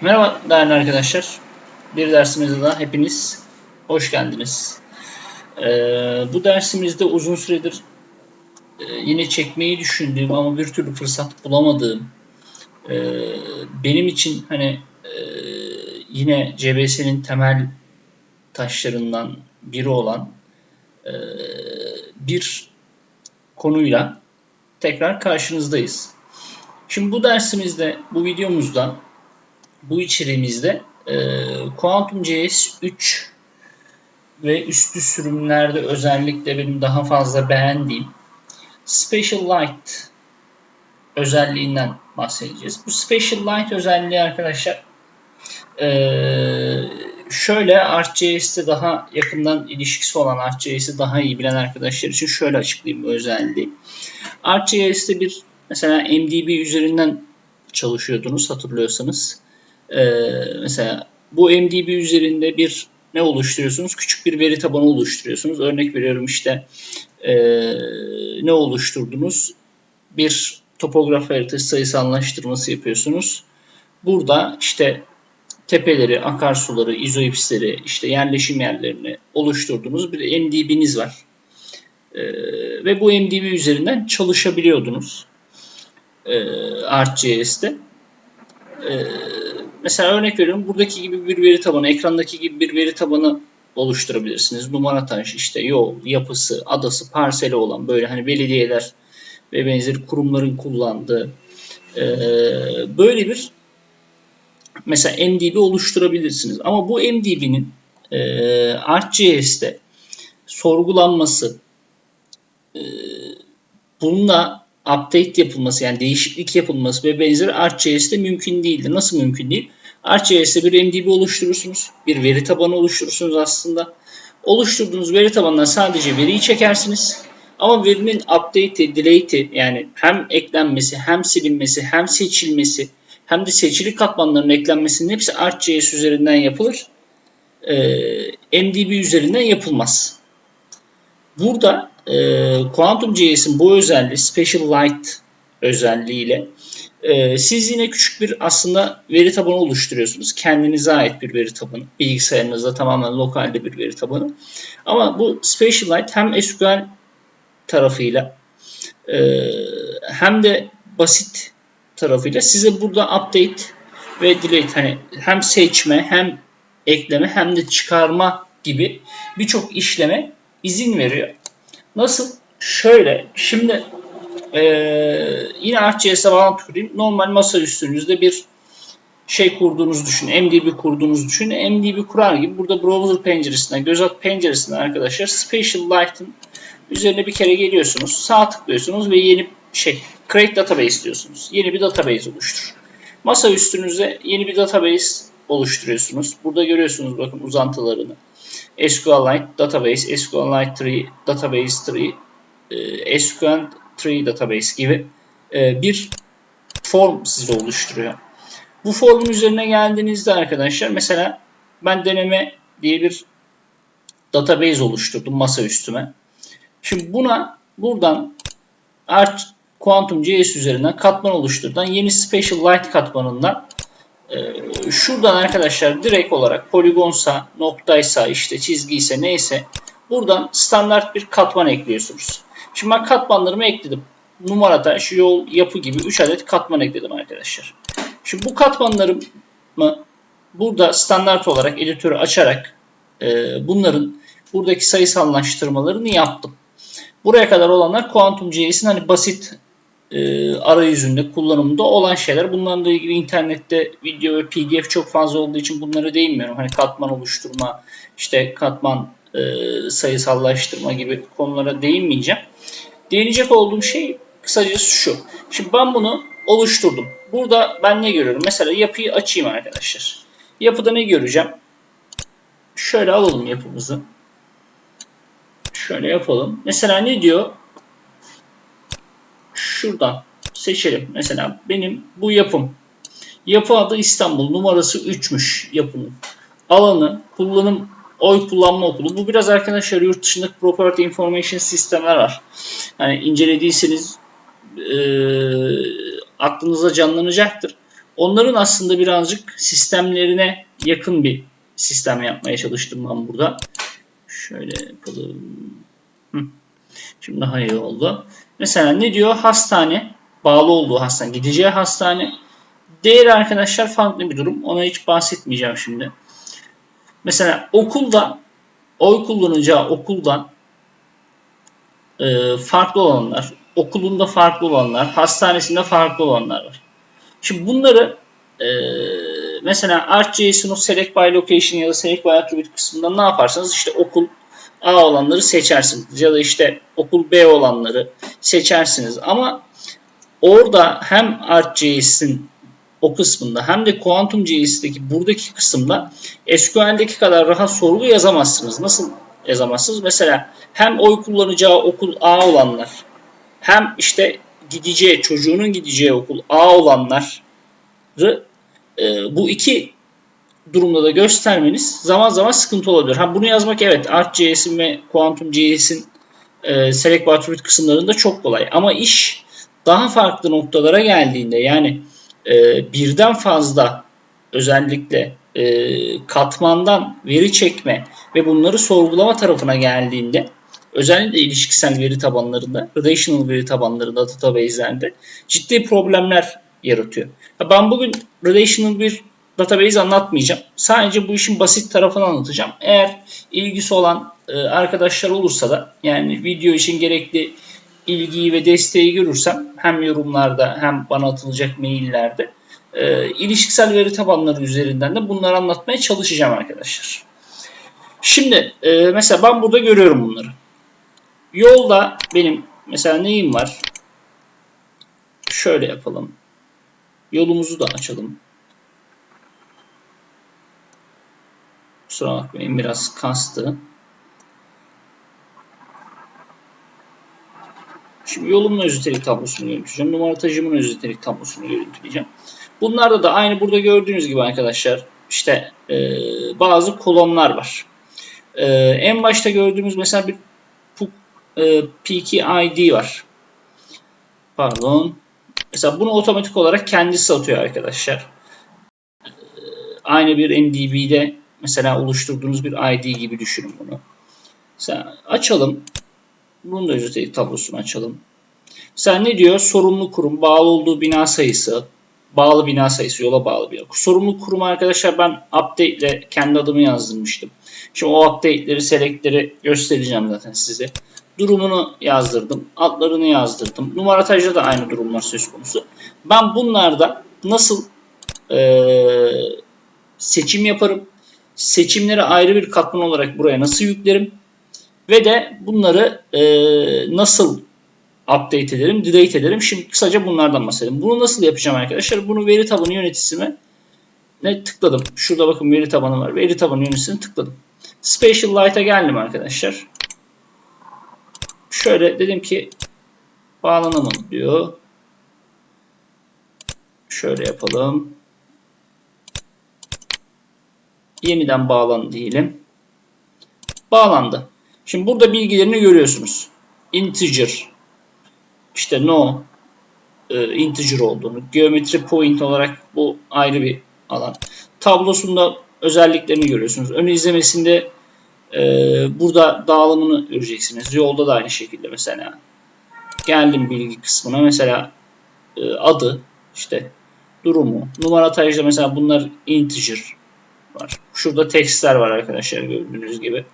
Merhaba değerli arkadaşlar. Bir dersimize daha hepiniz hoş geldiniz. Ee, bu dersimizde uzun süredir e, yine çekmeyi düşündüğüm ama bir türlü fırsat bulamadığım e, benim için hani e, yine CBS'nin temel taşlarından biri olan e, bir konuyla tekrar karşınızdayız. Şimdi bu dersimizde, bu videomuzda bu içeriğimizde e, Quantum.js 3 ve üstü sürümlerde özellikle benim daha fazla beğendiğim Special Light özelliğinden bahsedeceğiz. Bu Special Light özelliği arkadaşlar e, şöyle ArcGIS'te daha yakından ilişkisi olan ArcGIS'i daha iyi bilen arkadaşlar için şöyle açıklayayım bu özelliği. ArcGIS'te bir mesela MDB üzerinden çalışıyordunuz hatırlıyorsanız. Ee, mesela bu MDB üzerinde bir ne oluşturuyorsunuz? Küçük bir veri tabanı oluşturuyorsunuz. Örnek veriyorum işte e, ne oluşturdunuz? Bir topograf haritası sayısallaştırması yapıyorsunuz. Burada işte tepeleri, akarsuları, izoipsleri, işte yerleşim yerlerini oluşturduğunuz bir MDB'niz var. Ee, ve bu MDB üzerinden çalışabiliyordunuz. Ee, ArcGIS'te. Ee, mesela örnek veriyorum buradaki gibi bir veri tabanı, ekrandaki gibi bir veri tabanı oluşturabilirsiniz. Numara taş, işte yol, yapısı, adası, parseli olan böyle hani belediyeler ve benzeri kurumların kullandığı e, böyle bir mesela MDB oluşturabilirsiniz. Ama bu MDB'nin e, ArcGIS'te sorgulanması, e, bununla update yapılması yani değişiklik yapılması ve benzeri ArcGIS'te mümkün değildir. Nasıl mümkün değil? ArcGIS'te bir MDB oluşturursunuz. Bir veri tabanı oluşturursunuz aslında. Oluşturduğunuz veri tabanından sadece veriyi çekersiniz. Ama verinin update'i, delete'i yani hem eklenmesi, hem silinmesi, hem seçilmesi, hem de seçili katmanların eklenmesinin hepsi ArcGIS üzerinden yapılır. Ee, MDB üzerinden yapılmaz. Burada e, Quantum.js'in bu özelliği, Special Light özelliğiyle e, siz yine küçük bir aslında veri tabanı oluşturuyorsunuz. Kendinize ait bir veri tabanı. Bilgisayarınızda tamamen lokalde bir veri tabanı. Ama bu Special Light hem SQL tarafıyla e, hem de basit tarafıyla size burada update ve delete hani hem seçme hem ekleme hem de çıkarma gibi birçok işleme izin veriyor. Nasıl? Şöyle. Şimdi ee, yine ArcGIS'e bağlantı kurayım. Normal masa üstünüzde bir şey kurduğunuzu düşünün. MDB kurduğunuzu düşünün. MDB kurar gibi burada browser penceresinden, göz at penceresinden arkadaşlar Special Light'ın üzerine bir kere geliyorsunuz. Sağ tıklıyorsunuz ve yeni şey create database diyorsunuz. Yeni bir database oluştur. Masa üstünüzde yeni bir database oluşturuyorsunuz. Burada görüyorsunuz bakın uzantılarını. SQLite Database, SQLite 3 Database 3, e, SQL 3 Database gibi e, bir form size oluşturuyor. Bu formun üzerine geldiğinizde arkadaşlar mesela ben deneme diye bir database oluşturdum masa üstüme. Şimdi buna buradan Arch Quantum JS üzerinden katman oluşturdan yeni Special Light katmanından şuradan arkadaşlar direkt olarak poligonsa, noktaysa, işte çizgiyse neyse buradan standart bir katman ekliyorsunuz. Şimdi ben katmanlarımı ekledim. Numarada şu yol yapı gibi 3 adet katman ekledim arkadaşlar. Şimdi bu katmanlarımı burada standart olarak editörü açarak e, bunların buradaki sayısallaştırmalarını yaptım. Buraya kadar olanlar Quantum.js'in hani basit e, arayüzünde kullanımında olan şeyler. Bunlarla ilgili internette video ve pdf çok fazla olduğu için bunlara değinmiyorum. Hani katman oluşturma, işte katman e, sayısallaştırma gibi konulara değinmeyeceğim. Değinecek olduğum şey kısacası şu. Şimdi ben bunu oluşturdum. Burada ben ne görüyorum? Mesela yapıyı açayım arkadaşlar. Yapıda ne göreceğim? Şöyle alalım yapımızı. Şöyle yapalım. Mesela ne diyor? Şuradan seçelim. Mesela benim bu yapım. Yapı adı İstanbul. Numarası 3'müş yapının. Alanı, kullanım, oy kullanma okulu. Bu biraz arkadaşlar yurt dışındaki property information sistemler var. Yani incelediyseniz e, aklınıza canlanacaktır. Onların aslında birazcık sistemlerine yakın bir sistem yapmaya çalıştım ben burada. Şöyle yapalım. Hı. Şimdi daha iyi oldu. Mesela ne diyor? Hastane. Bağlı olduğu hastane. Gideceği hastane. Değeri arkadaşlar farklı bir durum. Ona hiç bahsetmeyeceğim şimdi. Mesela okulda oy kullanacağı okuldan e, farklı olanlar, okulunda farklı olanlar, hastanesinde farklı olanlar var. Şimdi bunları e, mesela ArcGIS'in o Select by Location ya da Select by Attribute kısmında ne yaparsanız işte okul A olanları seçersiniz ya da işte okul B olanları seçersiniz. Ama orada hem ArcGIS'in o kısmında hem de Quantum buradaki kısımda SQL'deki kadar rahat sorgu yazamazsınız. Nasıl yazamazsınız? Mesela hem oy kullanacağı okul A olanlar hem işte gideceği çocuğunun gideceği okul A olanları e, bu iki durumda da göstermeniz zaman zaman sıkıntı olabilir. Ha bunu yazmak evet ArcGIS'in ve QuantumJS'in e, Select Attribute kısımlarında çok kolay. Ama iş daha farklı noktalara geldiğinde yani e, birden fazla özellikle e, katmandan veri çekme ve bunları sorgulama tarafına geldiğinde özellikle ilişkisel veri tabanlarında, relational veri tabanlarında, database'lerde ciddi problemler yaratıyor. Ben bugün relational bir database anlatmayacağım. Sadece bu işin basit tarafını anlatacağım. Eğer ilgisi olan e, arkadaşlar olursa da yani video için gerekli ilgiyi ve desteği görürsem hem yorumlarda hem bana atılacak maillerde e, ilişkisel veri tabanları üzerinden de bunları anlatmaya çalışacağım arkadaşlar. Şimdi e, mesela ben burada görüyorum bunları. Yolda benim mesela neyim var? Şöyle yapalım. Yolumuzu da açalım. Kusura bakmayın biraz kastı. Şimdi yolumun özellik tablosunu görüntüleyeceğim. Numaratajımın özellik tablosunu görüntüleyeceğim. Bunlarda da aynı burada gördüğünüz gibi arkadaşlar işte e, bazı kolonlar var. E, en başta gördüğümüz mesela bir e, PKID var. Pardon. Mesela bunu otomatik olarak kendisi atıyor arkadaşlar. E, aynı bir MDB'de mesela oluşturduğunuz bir ID gibi düşünün bunu. Mesela açalım. Bunun da özellik tablosunu açalım. Sen ne diyor? Sorumlu kurum, bağlı olduğu bina sayısı, bağlı bina sayısı, yola bağlı bir. Sorumlu kurum arkadaşlar ben update ile kendi adımı yazdırmıştım. Şimdi o update'leri, select'leri göstereceğim zaten size. Durumunu yazdırdım, adlarını yazdırdım. Numaratajda da aynı durumlar söz konusu. Ben bunlarda nasıl ee, seçim yaparım? Seçimleri ayrı bir katman olarak buraya nasıl yüklerim? Ve de bunları e, nasıl update ederim, delete ederim. Şimdi kısaca bunlardan bahsedelim. Bunu nasıl yapacağım arkadaşlar? Bunu veri tabanı yöneticisine ne tıkladım. Şurada bakın veri tabanı var. Veri tabanı yöneticisine tıkladım. Spatial Light'a geldim arkadaşlar. Şöyle dedim ki bağlanamadı diyor. Şöyle yapalım. Yeniden bağlan diyelim. Bağlandı. Şimdi burada bilgilerini görüyorsunuz. Integer, işte no, e, integer olduğunu, geometri point olarak bu ayrı bir alan. Tablosunda özelliklerini görüyorsunuz. Ön izlemesinde e, burada dağılımını göreceksiniz. Yolda da aynı şekilde mesela. Geldim bilgi kısmına mesela e, adı, işte durumu, numara tajda mesela bunlar integer var. Şurada tekstler var arkadaşlar gördüğünüz gibi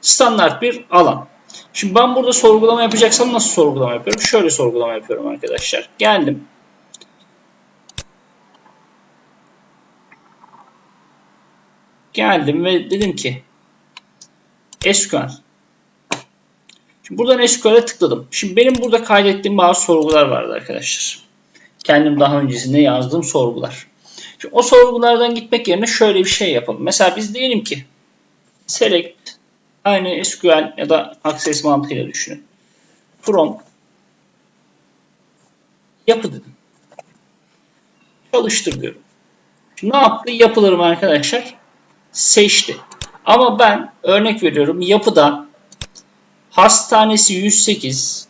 standart bir alan. Şimdi ben burada sorgulama yapacaksam nasıl sorgulama yapıyorum? Şöyle sorgulama yapıyorum arkadaşlar. Geldim. Geldim ve dedim ki SQL. Şimdi buradan SQL'e tıkladım. Şimdi benim burada kaydettiğim bazı sorgular vardı arkadaşlar. Kendim daha öncesinde yazdığım sorgular. O sorgulardan gitmek yerine şöyle bir şey yapalım. Mesela biz diyelim ki select Aynı SQL ya da Access mantığıyla düşünün. From yapı dedim. Çalıştır diyorum. Şimdi ne yaptı? Yapılarım arkadaşlar seçti. Ama ben örnek veriyorum yapıda hastanesi 108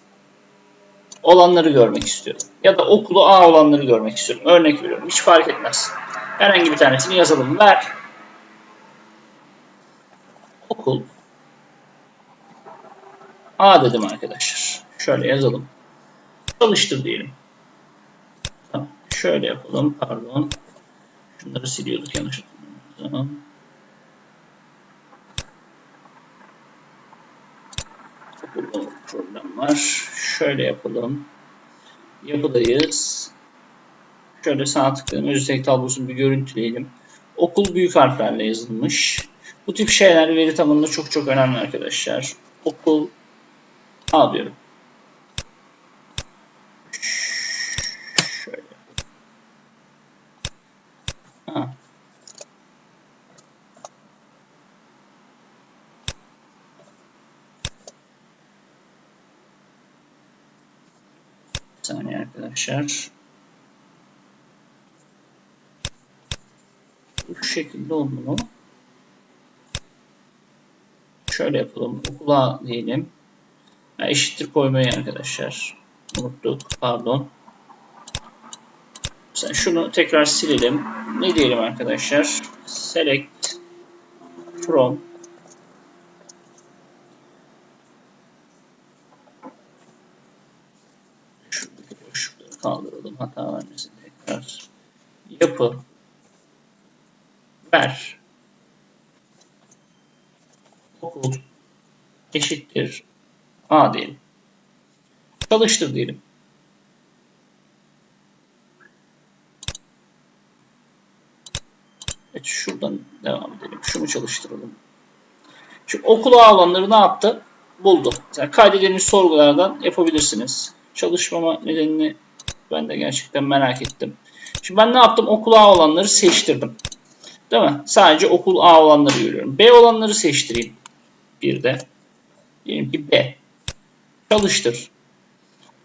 olanları görmek istiyorum. Ya da okulu A olanları görmek istiyorum. Örnek veriyorum. Hiç fark etmez. Herhangi bir tanesini yazalım. Ver. Okul. A dedim arkadaşlar. Şöyle yazalım. Çalıştır diyelim. Tamam. Şöyle yapalım. Pardon. Şunları siliyorduk yanlış hatırlamıyorsam. Burada problem var. Şöyle yapalım. Yapıdayız. Şöyle sağ tıklayalım. Özellik tablosunu bir görüntüleyelim. Okul büyük harflerle yazılmış. Bu tip şeyler veri tabanında çok çok önemli arkadaşlar. Okul A diyorum. Şöyle. Ha. Bir saniye arkadaşlar. Bu şekilde olmalı. Şöyle yapalım. Okula diyelim. Ha, eşittir koymayı arkadaşlar. Unuttuk. Pardon. Mesela şunu tekrar silelim. Ne diyelim arkadaşlar? Select from Hata vermesin tekrar. Yapı ver okul eşittir A diyelim. Çalıştır diyelim. Evet şuradan devam edelim. Şunu çalıştıralım. Şimdi okul A alanları ne yaptı? Buldu. Mesela kaydedilmiş sorgulardan yapabilirsiniz. Çalışmama nedenini ben de gerçekten merak ettim. Şimdi ben ne yaptım? Okul A olanları seçtirdim. Değil mi? Sadece okul A olanları görüyorum. B olanları seçtireyim. Bir de. Diyelim ki B. Çalıştır.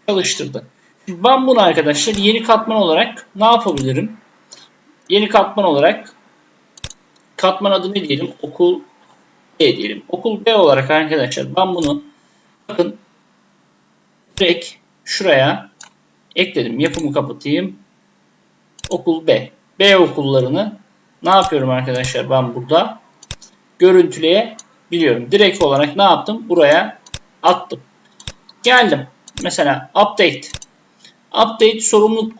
Çalıştırdı. Şimdi ben bunu arkadaşlar yeni katman olarak ne yapabilirim? Yeni katman olarak katman adı ne diyelim? Okul B diyelim. Okul B olarak arkadaşlar ben bunu bakın direkt şuraya ekledim. Yapımı kapatayım. Okul B. B okullarını ne yapıyorum arkadaşlar ben burada? Görüntüleyebiliyorum. Direkt olarak ne yaptım? Buraya attım. Geldim. Mesela update. Update sorumlu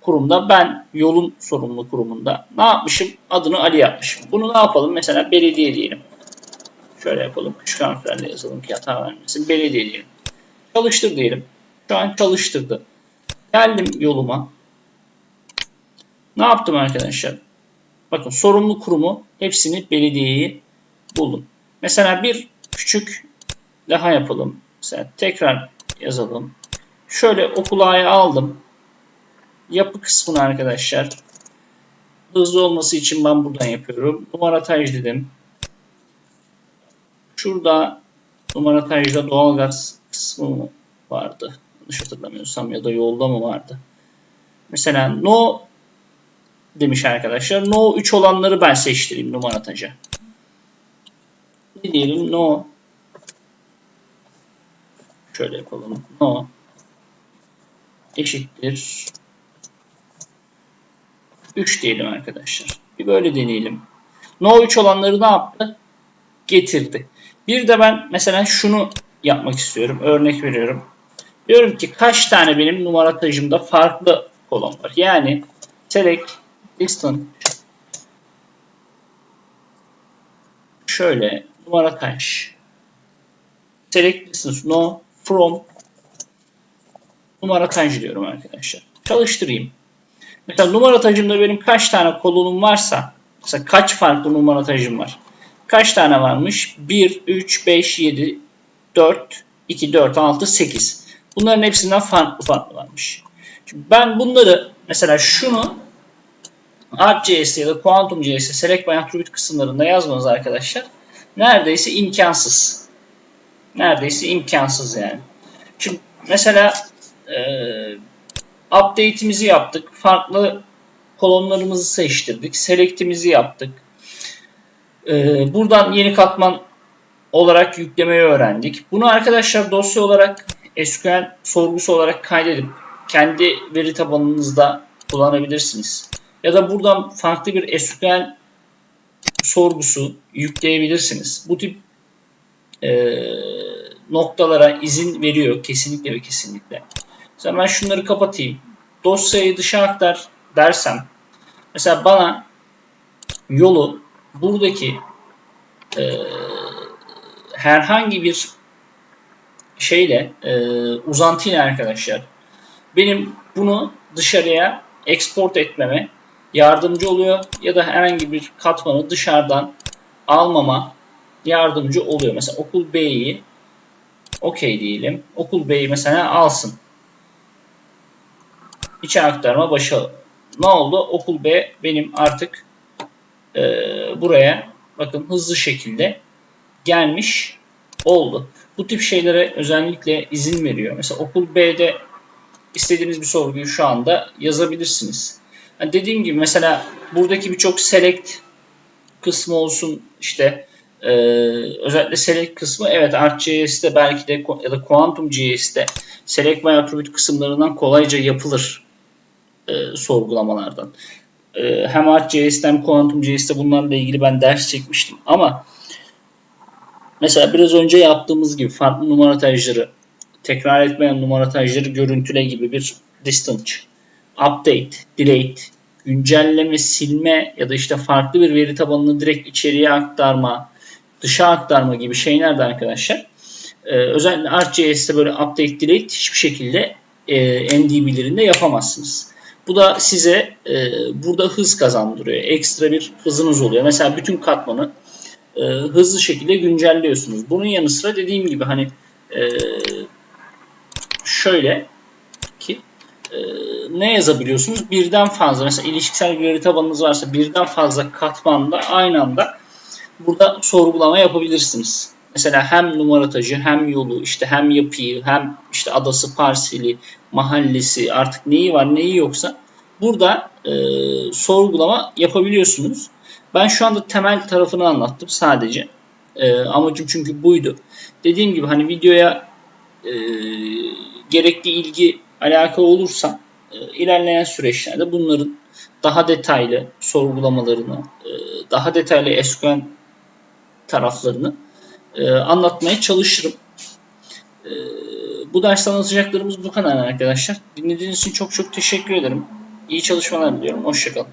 kurumda ben yolun sorumlu kurumunda ne yapmışım? Adını Ali yapmışım. Bunu ne yapalım? Mesela belediye diyelim. Şöyle yapalım. Küçük harflerle yazalım ki hata vermesin. Belediye diyelim. Çalıştır diyelim. Şu an çalıştırdı. Geldim yoluma. Ne yaptım arkadaşlar? Bakın sorumlu kurumu hepsini belediyeyi buldum. Mesela bir küçük daha yapalım. Mesela tekrar yazalım. Şöyle okulaya aldım. Yapı kısmını arkadaşlar hızlı olması için ben buradan yapıyorum. Numarataj dedim. Şurada numaratajda doğalgaz kısmı vardı. Yanlış hatırlamıyorsam ya da yolda mı vardı? Mesela no demiş arkadaşlar. No 3 olanları ben seçtireyim numarataca. Ne diyelim? No. Şöyle yapalım. No. Eşittir. 3 diyelim arkadaşlar. Bir böyle deneyelim. No 3 olanları ne yaptı? Getirdi. Bir de ben mesela şunu yapmak istiyorum. Örnek veriyorum. Diyorum ki kaç tane benim numaratajımda farklı kolon var. Yani select distance şöyle numara kaç select distance no from numara kaç diyorum arkadaşlar. Çalıştırayım. Mesela numaratajımda benim kaç tane kolonum varsa mesela kaç farklı numaratajım var? Kaç tane varmış? 1, 3, 5, 7, 4, 2, 4, 6, 8. Bunların hepsinden farklı farklı. Şimdi ben bunları mesela şunu ArcGIS ya da QuantumJS Select by Attribute kısımlarında yazmanız arkadaşlar neredeyse imkansız. Neredeyse imkansız yani. Şimdi mesela e, update'imizi yaptık. Farklı kolonlarımızı seçtirdik. Select'imizi yaptık. E, buradan yeni katman olarak yüklemeyi öğrendik. Bunu arkadaşlar dosya olarak SQL sorgusu olarak kaydedip kendi veri tabanınızda kullanabilirsiniz. Ya da buradan farklı bir SQL sorgusu yükleyebilirsiniz. Bu tip e, noktalara izin veriyor kesinlikle ve kesinlikle. Mesela ben şunları kapatayım. Dosyayı dışa aktar dersem mesela bana yolu buradaki e, herhangi bir şeyle e, uzantıyla arkadaşlar benim bunu dışarıya export etmeme yardımcı oluyor ya da herhangi bir katmanı dışarıdan almama yardımcı oluyor. Mesela okul B'yi okey diyelim. Okul B'yi mesela alsın. İçe aktarma başa. Ne oldu? Okul B benim artık e, buraya bakın hızlı şekilde gelmiş oldu. Bu tip şeylere özellikle izin veriyor. Mesela okul B'de istediğiniz bir sorguyu şu anda yazabilirsiniz. Yani dediğim gibi mesela buradaki birçok select kısmı olsun işte e, özellikle select kısmı evet ArcGIS'te belki de ya da QuantumJS'te select by attribute kısımlarından kolayca yapılır e, sorgulamalardan. E, hem ArcGIS'te hem QuantumJS'te bunlarla ilgili ben ders çekmiştim ama mesela biraz önce yaptığımız gibi farklı numaratajları tekrar etmeyen numaratajları görüntüle gibi bir distance, update, delete, güncelleme, silme ya da işte farklı bir veri tabanını direkt içeriye aktarma, dışa aktarma gibi şeyler de arkadaşlar. Ee, özellikle ArcGIS'te böyle update, delete hiçbir şekilde e, MDB'lerinde yapamazsınız. Bu da size e, burada hız kazandırıyor. Ekstra bir hızınız oluyor. Mesela bütün katmanı e, hızlı şekilde güncelliyorsunuz. Bunun yanı sıra dediğim gibi hani e, şöyle ki e, ne yazabiliyorsunuz? Birden fazla mesela ilişkisel veri tabanınız varsa birden fazla katmanda aynı anda burada sorgulama yapabilirsiniz. Mesela hem numaratacı hem yolu işte hem yapıyı hem işte adası parseli mahallesi artık neyi var neyi yoksa burada e, sorgulama yapabiliyorsunuz. Ben şu anda temel tarafını anlattım sadece. E, amacım çünkü buydu. Dediğim gibi hani videoya e, gerekli ilgi alaka olursa e, ilerleyen süreçlerde bunların daha detaylı sorgulamalarını, e, daha detaylı SQL taraflarını e, anlatmaya çalışırım. E, bu derste anlatacaklarımız bu kadar arkadaşlar. Dinlediğiniz için çok çok teşekkür ederim. İyi çalışmalar diliyorum. Hoşçakalın.